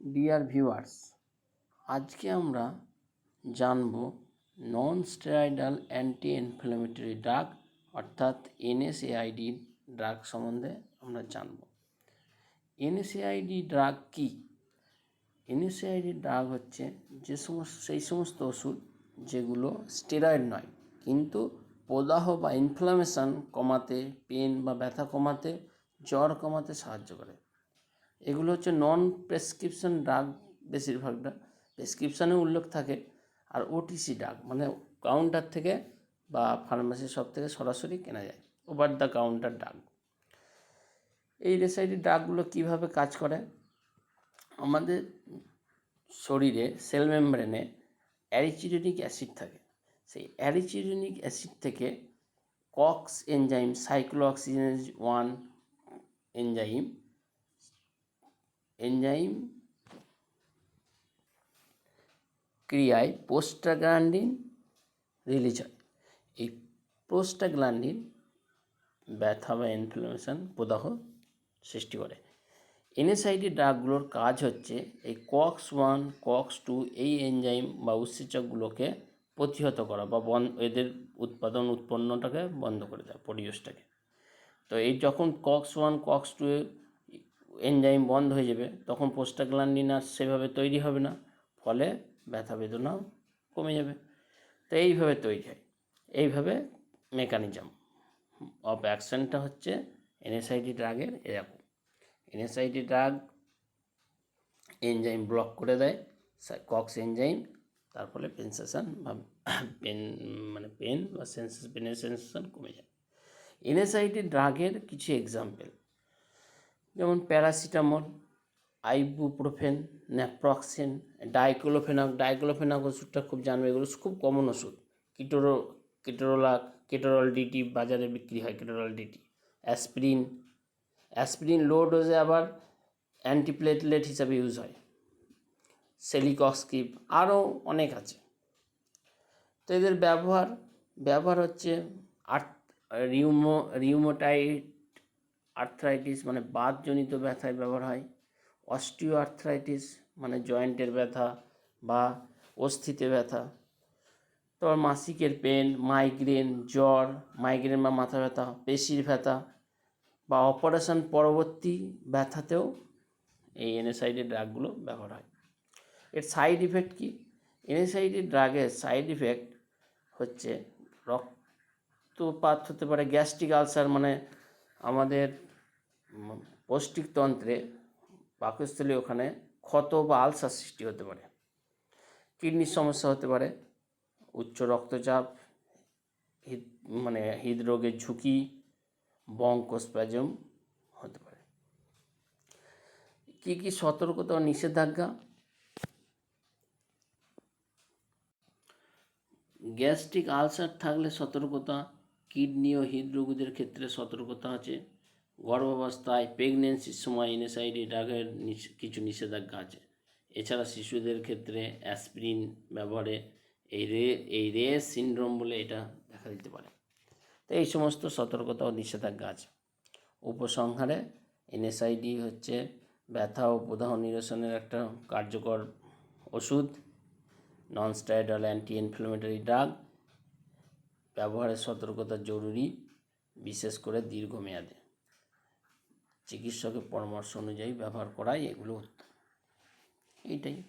Dear viewers আজকে আমরা জানব non steroidal anti inflammatory drug অর্থাৎ এনএসএআইডি ড্রাগ সম্বন্ধে আমরা জানব। এনএসএআইডি ড্রাগ কী? এনএসএআইডি ড্রাগ হচ্ছে যে সমস্ত, সেই সমস্ত ওষুধ যেগুলো স্টেরয়েড নয়, কিন্তু প্রদাহ বা ইনফ্লামেশন কমাতে পেন বা ব্যথা কমাতে, জ্বর কমাতে সাহায্য করে। এগুলো হচ্ছে নন প্রেসক্রিপশন ড্রাগ বেশিরভাগটা। প্রেসক্রিপশানে উল্লেখ থাকে আর ওটিসি ড্রাগ মানে কাউন্টার থেকে বা ফার্মেসি শপ থেকে সরাসরি কেনা যায়। ওভার দ্য কাউন্টার ড্রাগ এই রেসাইডি ড্রাগগুলো কীভাবে কাজ করে? আমাদের শরীরে সেল মেমব্রেনে অ্যারিচিডনিক অ্যাসিড থাকে। সেই অ্যারিচিডনিক অ্যাসিড থেকে COX enzyme cyclo cyclooxygenase one enzyme enzyme ক্রিয়ায় prostaglandin release হয়। এই পোস্টাগ্ল্যান্ডিন ব্যথা বা ইনফ্লামেশন প্রদাহ সৃষ্টি করে। এনএসআইডি ড্রাগগুলোর কাজ হচ্ছে এই কক্স ওয়ান কক্স টু এই এনজাইম বা উৎসেচকগুলোকে প্রতিহত করা বা বন, এদের উৎপাদন উৎপন্নটাকে বন্ধ করে দেয় প্রডিউসটাকে তো এই যখন COX one COX two enzyme বন্ধ হয়ে যাবে, তখন পোস্টাগ্ল্যান্ডিন আর সেভাবে তৈরি হবে না, ফলে ব্যথা বেদনাও কমে যাবে। তো এইভাবে তৈরি হয়, এইভাবে মেকানিজম অফ অ্যাকশনটা হচ্ছে এনএসআইডি ড্রাগের এরকম। এনএসআইডি ড্রাগ এনজাইম ব্লক করে দেয় কক্স এনজাইম তার ফলে পেনসেশন বা পেন মানে পেন বা সেন্সেস পেনের সেন্সেশন কমে যায়। এনএসআইডি ড্রাগের কিছু এক্সাম্পল যেমন paracetamol, ibuprofen, naproxen diclofenac diclofenac ওষুধটা খুব জানবে। এগুলো খুব কমন ওষুধ। কিটোরো, কিটোরোলা, কেটোরল ডিটি বাজারে বিক্রি হয়, Ketorol DT. Aspirin aspirin low ডোজে আবার অ্যান্টিপ্লেটলেট হিসাবে ইউজ হয়। সেলিকস্কিপ আরও অনেক আছে। তো এদের ব্যবহার ব্যবহার হচ্ছে আর্থ, রিউমো, রিউমোটাইড আর্থ্রাইটিস মানে বাতজনিত ব্যথায় ব্যবহার হয়। অস্টিও আর্থ্রাইটিস মানে জয়েন্টের ব্যথা বা অস্থিতে ব্যথা। তারপর মাসিকের পেন মাইগ্রেন জ্বর মাইগ্রেন বা মাথা ব্যথা, পেশির ব্যথা বা অপারেশন পরবর্তী ব্যথাতেও এই এনএসআইডি ড্রাগগুলো ব্যবহার হয়। এর সাইড ইফেক্ট কী? এনএসআইডি ড্রাগের সাইড ইফেক্ট হচ্ছে রক্তপাত হতে পারে গ্যাস্ট্রিক আলসার মানে আমাদের পৌষ্টিকতন্ত্রে পাকস্থলী ওখানে ক্ষত বা আলসার সৃষ্টি হতে পারে। কিডনির সমস্যা হতে পারে, উচ্চ রক্তচাপ, হৃদ মানে হৃদরোগের ঝুঁকি বঙ্কোস্প্যাজম হতে পারে। কী কী সতর্কতা ও নিষেধাজ্ঞা? গ্যাস্ট্রিক আলসার থাকলে সতর্কতা, কিডনি ও হৃদরোগীদের ক্ষেত্রে সতর্কতা আছে। গর্ভাবস্থায় প্রেগনেন্সির সময় এনএসআইডি ড্রাগের কিছু নিষেধাজ্ঞা আছে। এছাড়া শিশুদের ক্ষেত্রে অ্যাসপিরিন ব্যবহারে এই রে এই রে সিনড্রোম বলে এটা দেখা দিতে পারে। তো এই সমস্ত সতর্কতা ও নিষেধাজ্ঞা আছে। উপসংহারে এনএসআইডি হচ্ছে ব্যথা ও প্রদাহ নিরসনের একটা কার্যকর ওষুধ non steroidal anti inflammatory drug ব্যবহারের সতর্কতা জরুরি, বিশেষ করে দীর্ঘমেয়াদে। চিকিৎসকের পরামর্শ অনুযায়ী ব্যবহার করাই এগুলো। এইটাই।